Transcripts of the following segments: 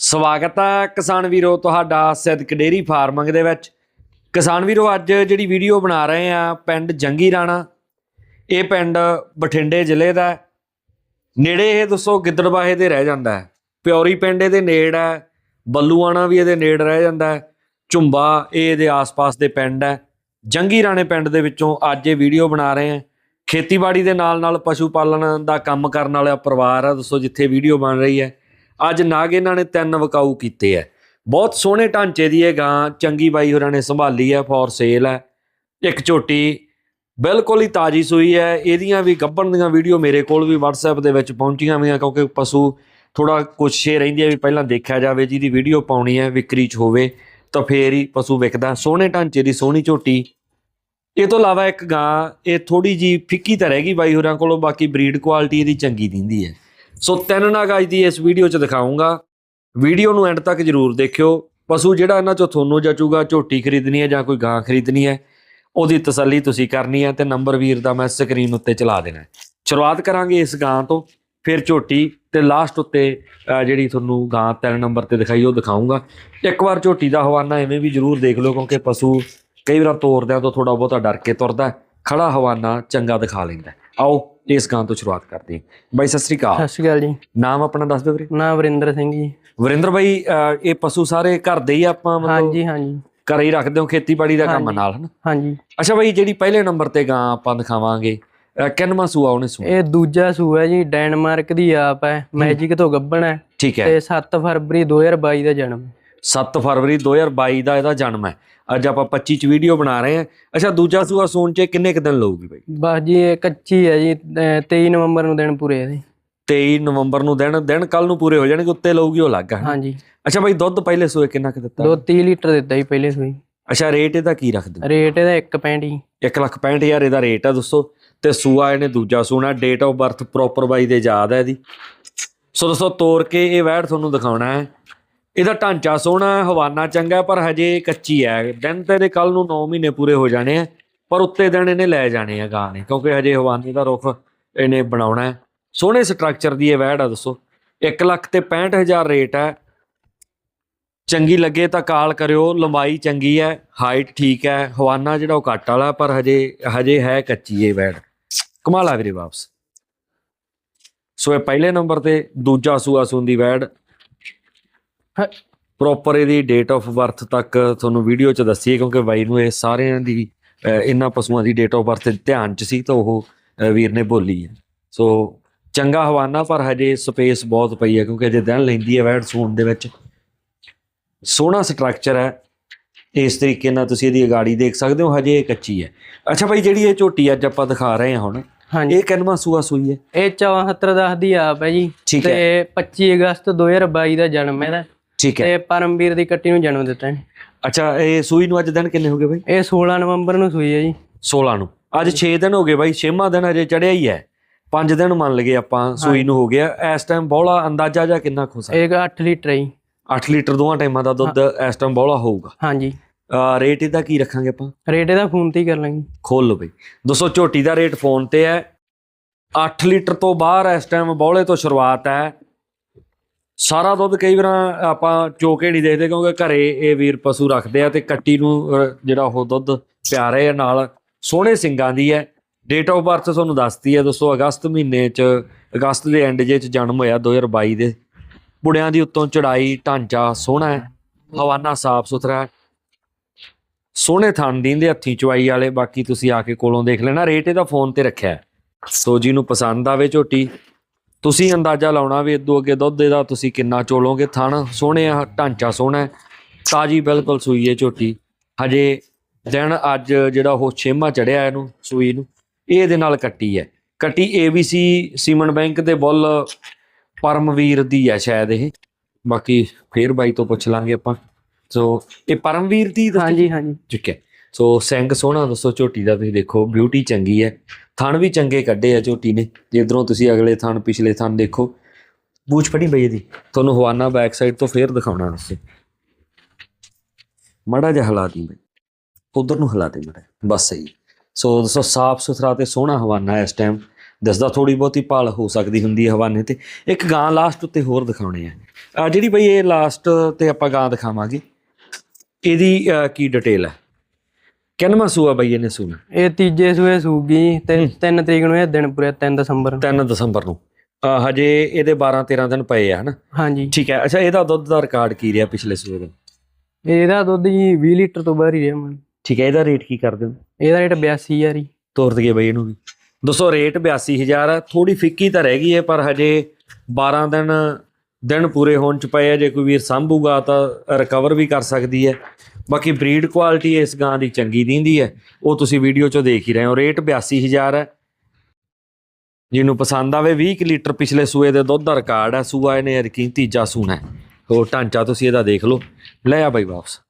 ਸਵਾਗਤ ਹੈ ਕਿਸਾਨ ਵੀਰੋ ਤੁਹਾਡਾ ਸਿੱਧਕ ਡੇਰੀ ਫਾਰਮਿੰਗ ਦੇ ਵਿੱਚ। ਕਿਸਾਨ ਵੀਰੋ, ਅੱਜ ਜਿਹੜੀ ਵੀਡੀਓ ਬਣਾ ਰਹੇ ਆ, ਪਿੰਡ ਜੰਗੀ ਰਾਣਾ। ਇਹ ਪਿੰਡ ਬਠਿੰਡੇ ਜ਼ਿਲ੍ਹੇ ਦਾ ਨੇੜੇ ਇਹ ਦੱਸੋ ਗਿੱਦੜਬਾਹੇ ਦੇ ਰਹਿ ਜਾਂਦਾ ਹੈ। ਪਿਉਰੀ ਪਿੰਡ ਇਹਦੇ ਨੇੜ ਹੈ, ਬੱਲੂਆਣਾ ਵੀ ਇਹਦੇ ਨੇੜ ਰਹਿ ਜਾਂਦਾ ਹੈ। ਝੁੰਬਾ ਇਹ ਇਹਦੇ ਆਸ-ਪਾਸ ਦੇ ਪਿੰਡ ਹੈ। ਜੰਗੀ ਰਾਣੇ ਪਿੰਡ ਦੇ ਵਿੱਚੋਂ ਅੱਜ ਇਹ ਵੀਡੀਓ ਬਣਾ ਰਹੇ ਆ ਖੇਤੀਬਾੜੀ ਦੇ ਨਾਲ-ਨਾਲ ਪਸ਼ੂ ਪਾਲਣ ਦਾ ਕੰਮ ਕਰਨ ਵਾਲਾ ਪਰਿਵਾਰ ਆ, ਦੱਸੋ ਜਿੱਥੇ ਵੀਡੀਓ ਬਣ ਰਹੀ ਹੈ। ਅੱਜ ਨਾਗ ਇਹਨਾਂ ਨੇ ਤਿੰਨ ਵਕਾਊ ਕੀਤੇ ਐ। ਬਹੁਤ ਸੋਹਣੇ ਢਾਂਚੇ ਦੀ ਇਹ ਗਾਂ, ਚੰਗੀ ਬਾਈ ਹੋਰਾਂ ਨੇ ਸੰਭਾਲੀ ਹੈ ਫॉर ਸੇਲ ਹੈ ਇੱਕ ਝੋਟੀ ਬਿਲਕੁਲ ਹੀ ਤਾਜੀ ਸੂਈ ਹੈ ਇਹਦੀਆਂ ਵੀ ਗੱਭਣ ਦੀਆਂ ਵੀਡੀਓ ਮੇਰੇ ਕੋਲ ਵੀ WhatsApp ਦੇ ਵਿੱਚ ਪਹੁੰਚੀਆਂ ਹੋਈਆਂ ਕਿਉਂਕਿ ਪਸ਼ੂ ਥੋੜਾ ਕੋਸ਼ਿਸ਼ ਰਹਿੰਦੀ ਹੈ ਵੀ ਪਹਿਲਾਂ ਦੇਖਿਆ ਜਾਵੇ, ਜਿਹਦੀ ਵੀਡੀਓ ਪਾਉਣੀ ਹੈ ਵਿਕਰੀ 'ਚ ਹੋਵੇ ਤਾਂ ਫੇਰ ਹੀ ਪਸ਼ੂ ਵਿਕਦਾ। ਸੋਹਣੇ ਢਾਂਚੇ ਦੀ ਸੋਹਣੀ ਝੋਟੀ। ਇਹ ਤੋਂ ਇਲਾਵਾ ਇੱਕ ਗਾਂ, ਇਹ ਥੋੜੀ ਜੀ ਫਿੱਕੀ ਤਾਂ ਰਹਿ ਗਈ ਬਾਈ ਹੋਰਾਂ ਕੋਲੋਂ, ਬਾਕੀ ਬਰੀਡ ਕੁਆਲਿਟੀ ਇਹਦੀ ਚੰਗੀ ਦਿੰਦੀ ਹੈ ਸੋ ਤਿੰਨ ਨਾਗ ਅੱਜ ਦੀ ਇਸ ਵੀਡੀਓ 'ਚ ਦਿਖਾਉਂਗਾ ਵੀਡੀਓ ਨੂੰ ਐਂਡ ਤੱਕ ਜਰੂਰ ਦੇਖਿਓ। ਪਸ਼ੂ ਜਿਹੜਾ ਇਹਨਾਂ 'ਚੋਂ ਤੁਹਾਨੂੰ ਜਚੂਗਾ, ਝੋਟੀ ਖਰੀਦਣੀ ਹੈ ਜਾਂ ਕੋਈ ਗਾਂ ਖਰੀਦਣੀ ਹੈ, ਉਹਦੀ ਤਸੱਲੀ ਤੁਸੀਂ ਕਰਨੀ ਹੈ ਤੇ ਨੰਬਰ ਵੀਰ ਦਾ ਮੈਂ ਸਕਰੀਨ ਉੱਤੇ ਚਲਾ ਦੇਣਾ ਸ਼ੁਰੂਆਤ ਕਰਾਂਗੇ ਇਸ ਗਾਂ ਤੋਂ, ਫਿਰ ਝੋਟੀ ਤੇ ਲਾਸਟ ਉੱਤੇ ਜਿਹੜੀ ਤੁਹਾਨੂੰ ਗਾਂ ਤਿੰਨ ਨੰਬਰ ਤੇ ਦਿਖਾਈ, ਉਹ ਦਿਖਾਉਂਗਾ ਇੱਕ ਵਾਰ ਝੋਟੀ ਦਾ ਹਵਾਨਾ ਐਵੇਂ ਵੀ ਜਰੂਰ ਦੇਖ ਲਓ, ਕਿਉਂਕਿ ਪਸ਼ੂ ਕਈ ਵਾਰ ਤੋਰਦਿਆਂ ਤੋਂ ਥੋੜਾ ਬਹੁਤਾ ਡਰ ਕੇ ਤੁਰਦਾ ਹੈ। ਖੜਾ ਹਵਾਨਾ ਚੰਗਾ ਦਿਖਾ ਲੈਂਦਾ ਆਓ ਇਸ ਗਾਂ ਤੋਂ ਸ਼ੁਰੂਆਤ ਕਰਦੇ ਹਾਂ। ਬਾਈ ਸਤਿ ਸ੍ਰੀ ਅਕਾਲ। ਸਤਿ ਸ਼੍ਰੀ ਅਕਾਲ ਜੀ। ਨਾਮ ਆਪਣਾ ਦੱਸ ਦਿਓ ਵੀਰੇ। ਨਾਮ ਵਰਿੰਦਰ ਸਿੰਘ ਜੀ। ਵਰਿੰਦਰ ਬਾਈ ਇਹ ਪਸ਼ੂ ਸਾਰੇ ਘਰ ਦੇ ਹੀ ਆਪਾਂ ਮਤਲਬ? ਹਾਂਜੀ ਹਾਂਜੀ। ਘਰੇ ਹੀ ਰੱਖਦੇ ਹੋ ਖੇਤੀਬਾੜੀ ਦਾ ਕੰਮ। ਨਾਲ ਹਨਾ? ਹਾਂਜੀ। ਅੱਛਾ ਬਾਈ ਜਿਹੜੀ ਪਹਿਲੇ ਨੰਬਰ ਤੇ ਗਾਂ ਆਪਾਂ ਦਿਖਾਵਾਂਗੇ ਕਿੰਨਵਾਂ ਸੂਆ ਉਹਨੇ ਸੂ ਇਹ ਦੂਜਾ ਸੂਆ ਜੀ ਡੈਨਮਾਰਕ ਦੀ ਆਪ ਹੈ ਮੈਜਿਕ ਤੋਂ ਗੱਬਣ ਹੈ। ਠੀਕ ਹੈ। ਤੇ 7 ਫਰਵਰੀ 2022 ਦਾ ਜਨਮ। ਹੈ। 7 ਫਰਵਰੀ 2022 ਦਾ ਇਹਦਾ ਜਨਮ ਹੈ। ਅੱਜ ਆਪਾਂ 25 ਚ ਵੀਡੀਓ ਬਣਾ ਰਹੇ ਹਾਂ। ਅੱਛਾ ਦੂਜਾ ਸੂਆ ਸੂਣ ਚ ਕਿੰਨੇ ਕੁ ਦਿਨ ਲਊਗੀ ਬਾਈ? ਬਸ ਜੀ ਇਹ ਕੱਚੀ ਹੈ ਜੀ ਅਹ 23 ਨਵੰਬਰ ਨੂੰ ਦਿਨ ਪੂਰੇ ਇਹਦੇ 23 ਨਵੰਬਰ ਨੂੰ ਦਿਨ ਦਿਨ ਕੱਲ ਨੂੰ ਪੂਰੇ ਹੋ ਜਾਣਗੇ ਉੱਤੇ ਲਊਗੀ ਉਹ ਅਲੱਗ ਹੈ। ਹਾਂਜੀ। ਅੱਛਾ ਬਾਈ ਦੁੱਧ ਪਹਿਲੇ ਸੂਏ ਕਿੰਨਾ ਕੁ ਦਿੱਤਾ? ਦੋ 30 ਲੀਟਰ ਦਿੱਤਾ ਜੀ ਪਹਿਲੇ ਸੂਈ ਅੱਛਾ ਰੇਟ ਇਹਦਾ ਕੀ ਰੱਖਦੇ? ਰੇਟ ਇਹਦਾ 1.65 ਜੀ। 1 ਲੱਖ 65000 ਇਹਦਾ ਰੇਟ ਹੈ ਦੋਸਤੋ ਤੇ ਸੂਆ ਇਹਨੇ ਦੂਜਾ ਸੂਣਾ ਡੇਟ ਆਫ ਬਰਥ ਪ੍ਰੋਪਰ ਬਾਈ ਦੇ ਯਾਦ ਹੈ ਇਹਦੀ। ਸੋ ਦੋਸਤੋ ਤੋੜ ਕੇ ਇਹ ਵੈੜ ਤੁਹਾਨੂੰ ਦਿਖਾਉਣਾ ਹੈ। ਇਹਦਾ ਢਾਂਚਾ ਸੋਹਣਾ ਹੈ ਹਵਾਨਾ ਚੰਗਾ, ਪਰ ਹਜੇ ਕੱਚੀ ਹੈ। ਦਿਨ ਤੇ ਇਹਦੇ ਕੱਲ ਨੂੰ 9 ਮਹੀਨੇ ਪੂਰੇ ਹੋ ਜਾਣੇ ਆ, ਪਰ ਉੱਤੇ ਦਿਨ ਇਹਨੇ ਲੈ ਜਾਣੇ ਆ ਗਾਂ ਨੇ, ਕਿਉਂਕਿ ਹਜੇ ਹਵਾਨੇ ਦਾ ਰੁੱਖ ਇਹਨੇ ਬਣਾਉਣਾ ਹੈ। ਸੋਹਣੇ ਸਟਰਕਚਰ ਦੀ ਇਹ ਵੈੜ ਆ, ਦੱਸੋ। 1 ਲੱਖ ਤੇ 65000 ਰੇਟ ਹੈ। ਚੰਗੀ ਲੱਗੇ ਤਾਂ ਕਾਲ ਕਰਿਓ, ਲੰਬਾਈ ਚੰਗੀ ਹੈ ਹਾਈਟ ਠੀਕ ਹੈ, ਹਵਾਨਾ ਜਿਹੜਾ ਉਹ ਘੱਟ ਵਾਲਾ, ਪਰ ਹਜੇ ਹਜੇ ਹੈ ਕੱਚੀ ਇਹ ਵੈੜ ਕਮਾਲਾ ਵੀਰੇ ਵਾਪਸ। ਸੋ ਇਹ ਪਹਿਲੇ ਨੰਬਰ ਤੇ ਦੂਜਾ ਸੂਆ ਸੁੰਦੀ ਵੈੜ ਹ- ਪ੍ਰੋਪਰ ਇਹਦੀ ਡੇਟ ਆਫ ਬਰਥ ਤੱਕ ਤੁਹਾਨੂੰ ਵੀਡੀਓ 'ਚ ਦੱਸੀ ਹੈ ਕਿਉਂਕਿ ਬਾਈ ਨੂੰ ਇਹ ਸਾਰਿਆਂ ਦੀ ਇਹਨਾਂ ਪਸ਼ੂਆਂ ਦੀ ਡੇਟ ਆਫ ਬਰਥ ਧਿਆਨ 'ਚ ਸੀ ਤਾਂ ਉਹ ਵੀਰ ਨੇ ਬੋਲੀ ਹੈ। ਸੋ ਚੰਗਾ ਹਵਾਨਾ ਪਰ ਹਜੇ ਸਪੇਸ ਬਹੁਤ ਪਈ ਹੈ ਕਿਉਂਕਿ ਅਜੇ ਦਿਨ ਲੈਂਦੀ ਹੈ ਵੈੜ ਸੂਣ ਦੇ ਵਿੱਚ। ਸੋਹਣਾ ਸਟਰਕਚਰ ਹੈ। ਇਸ ਤਰੀਕੇ ਨਾਲ ਤੁਸੀਂ ਇਹਦੀ ਅਗਾੜੀ ਦੇਖ ਸਕਦੇ ਹੋ ਹਜੇ ਇਹ ਕੱਚੀ ਹੈ। ਅੱਛਾ ਭਾਈ ਜਿਹੜੀ ਇਹ ਝੋਟੀ ਅੱਜ ਆਪਾਂ ਦਿਖਾ ਰਹੇ ਹਾਂ ਹੁਣ ਹਾਂਜੀ। ਇਹ ਕਿੰਨਵਾਂ ਸੂਆ ਸੂਈ ਹੈ? ਇਹ 74 ਦਸ ਦੀ ਆਪ ਹੈ ਜੀ। ਤੇ 25 ਅਗਸਤ 2022 ਦਾ ਜਨਮ ਹੈ ਇਹਦਾ। ਠੀਕ ਹੈ। ਤੇ ਪਰਮਵੀਰ ਦੀ ਕੱਟੀ ਨੂੰ ਜਨਮ ਦਿੱਤਾ ਹੈ ਅੱਛਾ ਇਹ ਸੂਈ ਨੂੰ ਅੱਜ ਦਿਨ ਕਿੰਨੇ ਹੋ ਗਏ ਭਾਈ ਇਹ 16 ਨਵੰਬਰ ਨੂੰ ਸੂਈ ਹੈ ਜੀ। 16 ਨੂੰ। ਅੱਜ 6 ਦਿਨ ਹੋ ਗਏ ਭਾਈ 6ਵਾਂ ਦਿਨ ਹਜੇ ਚੜਿਆ ਹੀ ਹੈ। 5 ਦਿਨ ਮੰਨ ਲਗੇ ਆਪਾਂ ਸੂਈ ਨੂੰ ਹੋ ਗਿਆ। ਇਸ ਟਾਈਮ ਬੋਲਾ ਅੰਦਾਜ਼ਾ ਜਾਂ ਕਿੰਨਾ ਖੋ ਸਕਦਾ? ਇਹ 8 ਲੀਟਰ ਹੈ ਜੀ। 8 ਲੀਟਰ ਦੋਵਾਂ ਟਾਈਮਾਂ ਦਾ ਦੁੱਧ ਇਸ ਟਾਈਮ ਬੋਲਾ ਹੋਊਗਾ। ਹਾਂਜੀ। ਰੇਟ ਇਹਦਾ ਕੀ ਰੱਖਾਂਗੇ ਆਪਾਂ? ਰੇਟ ਇਹਦਾ ਫੋਨ ਤੇ ਹੀ ਕਰ ਲਾਂਗੇ। ਖੋਲ ਲਓ ਬਈ। ਦੋਸਤੋ ਝੋਟੀ ਦਾ ਰੇਟ ਫੋਨ ਤੇ ਹੈ। 8 ਲੀਟਰ ਤੋਂ ਬਾਹਰ ਇਸ ਟਾਈਮ ਬੌਲੇ ਤੋਂ ਸ਼ੁਰੂਆਤ ਹੈ। ਸਾਰਾ ਦੁੱਧ ਕਈ ਵਾਰ ਆਪਾਂ ਚੋਕੇ ਨਹੀਂ ਦੇਖਦੇ ਕਿਉਂਕਿ ਘਰੇ ਇਹ ਵੀਰ ਪਸ਼ੂ ਰੱਖਦੇ ਆ ਤੇ ਕੱਟੀ ਨੂੰ ਜਿਹੜਾ ਉਹ ਦੁੱਧ ਪਿਆਰੇ ਆ ਨਾਲ, ਸੋਹਣੇ ਸਿੰਗਾਂ ਦੀ ਹੈ। ਡੇਟ ਆਫ ਬਰਥ ਤੁਹਾਨੂੰ ਦੱਸਤੀ ਹੈ ਦੋਸਤੋ, ਅਗਸਤ ਮਹੀਨੇ ਚ, ਅਗਸਤ ਦੇ ਐਂਡ ਜੇ ਚ ਜਨਮ ਹੋਇਆ 2022 ਦੇ। ਬੁੜਿਆਂ ਦੀ ਉੱਤੋਂ ਚੜਾਈ, ਢਾਂਚਾ ਸੋਹਣਾ ਹੈ, ਹਵਾਨਾ ਸਾਫ਼ ਸੁਥਰਾ ਸੋਹਣੇ ਥਣ ਦਿੰਦੇ ਹੱਥੀ ਚਵਾਈ ਵਾਲੇ, ਬਾਕੀ ਤੁਸੀਂ ਆ ਕੇ ਕੋਲੋਂ ਦੇਖ ਲੈਣਾ। ਰੇਟ ਇਹਦਾ ਫੋਨ ਤੇ ਰੱਖਿਆ ਸੋ ਜੀ ਨੂੰ ਪਸੰਦ ਆਵੇ ਝੋਟੀ ਤੁਸੀਂ ਅੰਦਾਜ਼ਾ ਲਾਉਣਾ ਵੀ ਇਦੋਂ ਅੱਗੇ ਦੁੱਧ ਇਹਦਾ ਤੁਸੀਂ ਕਿੰਨਾ ਚੋਲੋਗੇ? ਥਣ ਸੋਹਣੇ ਆ ਢਾਂਚਾ ਸੋਹਣਾ ਤਾਜੀ ਬਿਲਕੁਲ ਸੂਈ ਹੈ ਝੋਟੀ। ਹਜੇ ਦਿਨ ਅੱਜ ਜਿਹੜਾ ਉਹ ਛੇਮਾ ਚੜਿਆ ਇਹਨੂੰ ਸੂਈ ਨੂੰ ਇਹ ਇਹਦੇ ਨਾਲ ਕੱਟੀ ਹੈ। ਕੱਟੀ ABC ਸੀਮਨ ਬੈਂਕ ਦੇ ਬੁੱਲ ਪਰਮਵੀਰ ਦੀ ਹੈ ਸ਼ਾਇਦ ਇਹ। ਬਾਕੀ ਫੇਰ ਬਾਈ ਤੋਂ ਪੁੱਛ ਲਾਂਗੇ ਆਪਾਂ। ਸੋ ਇਹ ਪਰਮਵੀਰ ਦੀ? ਹਾਂਜੀ ਹਾਂਜੀ। ਠੀਕ ਹੈ। ਸੋ ਸਿੰਘ ਸੋਹਣਾ ਦੱਸੋ ਝੋਟੀ ਦਾ ਤੁਸੀਂ ਦੇਖੋ ਬਿਊਟੀ ਚੰਗੀ ਹੈ। ਥਣ ਵੀ ਚੰਗੇ ਕੱਢੇ ਆ ਝੋਟੀ ਨੇ। ਜਿੱਧਰੋਂ ਤੁਸੀਂ ਅਗਲੇ ਥਣ, ਪਿਛਲੇ ਥਣ ਦੇਖੋ। ਬੂਝ ਫੜੀ ਬਈ ਇਹਦੀ। ਤੁਹਾਨੂੰ ਹਵਾਨਾ ਬੈਕ ਸਾਈਡ ਤੋਂ ਫੇਰ ਦਿਖਾਉਣਾ ਦੱਸੇ। ਮੜਾ ਜਿਹਾ ਹਿਲਾ ਦੀ ਬਈ। ਉਧਰ ਨੂੰ ਹਿਲਾ ਦੇ ਮੜਾ ਬਸ ਸਹੀ। ਸੋ ਦੱਸੋ, ਸਾਫ਼ ਸੁਥਰਾ ਤੇ ਸੋਹਣਾ ਹਵਾਨਾ ਇਸ ਟਾਈਮ ਦੱਸਦਾ ਥੋੜੀ ਬਹੁਤੀ ਭਾਲ ਹੋ ਸਕਦੀ ਹੁੰਦੀ ਹੈ ਹਵਾਨੇ ਤੇ। ਇੱਕ ਗਾਂ ਲਾਸਟ ਉੱਤੇ ਹੋਰ ਦਿਖਾਉਣੇ ਆ। ਆ ਜਿਹੜੀ ਬਈ ਇਹ ਲਾਸਟ ਤੇ ਆਪਾਂ ਗਾਂ ਦਿਖਾਵਾਂਗੇ, ਇਹਦੀ ਕੀ ਡਿਟੇਲ ਹੈ? ਕਿੰਨਵਾਂ ਸੂਆ ਬਈ ਇਹਨੇ ਸੂਣਾ? ਇਹ ਤੀਜੇ ਸੂਏ ਸੂਗੀ ਤੇ 3 ਤਰੀਕ ਨੂੰ ਇਹ ਦਿਨ ਪੂਰੇ 3 ਦਸੰਬਰ ਨੂੰ। 3 ਦਸੰਬਰ ਨੂੰ। ਹਜੇ ਇਹਦੇ 12 13 ਦਿਨ ਪਏ ਆ ਹਨਾ? ਹਾਂਜੀ। ਠੀਕ ਹੈ ਅੱਛਾ ਇਹਦਾ ਦੁੱਧ ਦਾ ਰਿਕਾਰਡ ਕੀ ਰਿਹਾ ਪਿਛਲੇ ਸੂਏ ਦਾ? ਇਹਦਾ ਦੁੱਧ ਜੀ 20 ਲੀਟਰ ਤੋਂ ਬਾਹਰ ਹੀ ਰਿਹਾ ਮਨ। ਠੀਕ ਹੈ ਇਹਦਾ ਰੇਟ ਕੀ ਕਰਦੇ ਹੋ? ਇਹਦਾ ਰੇਟ 82000 ਹੀ। ਤੋਰ ਦਈਏ ਬਈ ਇਹਨੂੰ ਵੀ। ਦੋਸਤੋ ਰੇਟ 82000 ਹੈ ਥੋੜੀ ਫਿੱਕੀ ਤਾਂ ਰਹਿ ਗਈ ਹੈ ਪਰ ਹਜੇ 12 ਦਿਨ ਦਿਨ ਪੂਰੇ ਹੋਣ ਚ ਪਏ ਆ ਜੇ ਕੋਈ ਵੀਰ ਸੰਭੂਗਾ ਤਾਂ ਰਿਕਵਰ ਵੀ ਕਰ ਸਕਦੀ ਹੈ। ਬਾਕੀ ਬਰੀਡ ਕੁਆਲਿਟੀ ਇਸ ਗਾਂ ਦੀ ਚੰਗੀ ਦਿੰਦੀ ਹੈ। ਉਹ ਤੁਸੀਂ ਵੀਡੀਓ ਚੋਂ ਦੇਖ ਹੀ ਰਹੇ ਹੋ। ਰੇਟ 82000 ਹੈ। ਜਿਹਨੂੰ ਪਸੰਦ ਆਵੇ 20 ਕੁ ਲੀਟਰ ਪਿਛਲੇ ਸੂਏ ਦੇ ਦੁੱਧ ਦਾ ਰਿਕਾਰਡ ਹੈ। ਸੂਆ ਇਹਨੇ ਯਕੀਨ ਤੀਜਾ ਸੂਣਾ ਹੈ। ਹੋਰ ਢਾਂਚਾ ਤੁਸੀਂ ਇਹਦਾ ਦੇਖ ਲਓ। ਲੈ ਆ ਬਾਈ ਵਾਪਸ।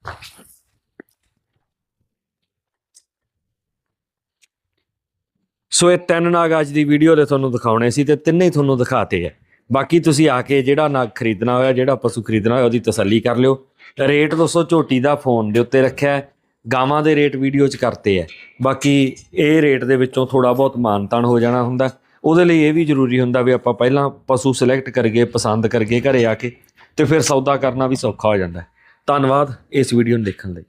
ਸੋ ਇਹ ਤਿੰਨ ਨਾਗ ਅੱਜ ਦੀ ਵੀਡੀਓ ਦੇ ਤੁਹਾਨੂੰ ਦਿਖਾਉਣੇ ਸੀ ਤੇ ਤਿੰਨੇ ਹੀ ਤੁਹਾਨੂੰ ਦਿਖਾਤੇ ਆ ਬਾਕੀ ਤੁਸੀਂ ਆ ਕੇ ਜਿਹੜਾ ਨਗ ਖਰੀਦਣਾ ਹੋਇਆ, ਜਿਹੜਾ ਪਸ਼ੂ ਖਰੀਦਣਾ ਹੋਇਆ, ਉਹਦੀ ਤਸੱਲੀ ਕਰ ਲਿਓ। ਰੇਟ ਦੋਸਤੋ ਝੋਟੀ ਦਾ ਫੋਨ ਦੇ ਉੱਤੇ ਰੱਖਿਆ ਗਾਵਾਂ ਦੇ ਰੇਟ ਵੀਡੀਓ 'ਚ ਕਰਤੇ ਆ ਬਾਕੀ ਇਹ ਰੇਟ ਦੇ ਵਿੱਚੋਂ ਥੋੜਾ ਬਹੁਤ ਮਾਨਤਾਨ ਹੋ ਜਾਣਾ ਹੁੰਦਾ। ਉਹਦੇ ਲਈ ਇਹ ਵੀ ਜ਼ਰੂਰੀ ਹੁੰਦਾ ਵੀ ਆਪਾਂ ਪਹਿਲਾਂ ਪਸ਼ੂ ਸਿਲੈਕਟ ਕਰਗੇ ਪਸੰਦ ਕਰਗੇ ਘਰੇ ਆ ਕੇ, ਤੇ ਫਿਰ ਸੌਦਾ ਕਰਨਾ ਵੀ ਸੌਖਾ ਹੋ ਜਾਂਦਾ ਧੰਨਵਾਦ ਇਸ ਵੀਡੀਓ ਨੂੰ ਦੇਖਣ ਲਈ।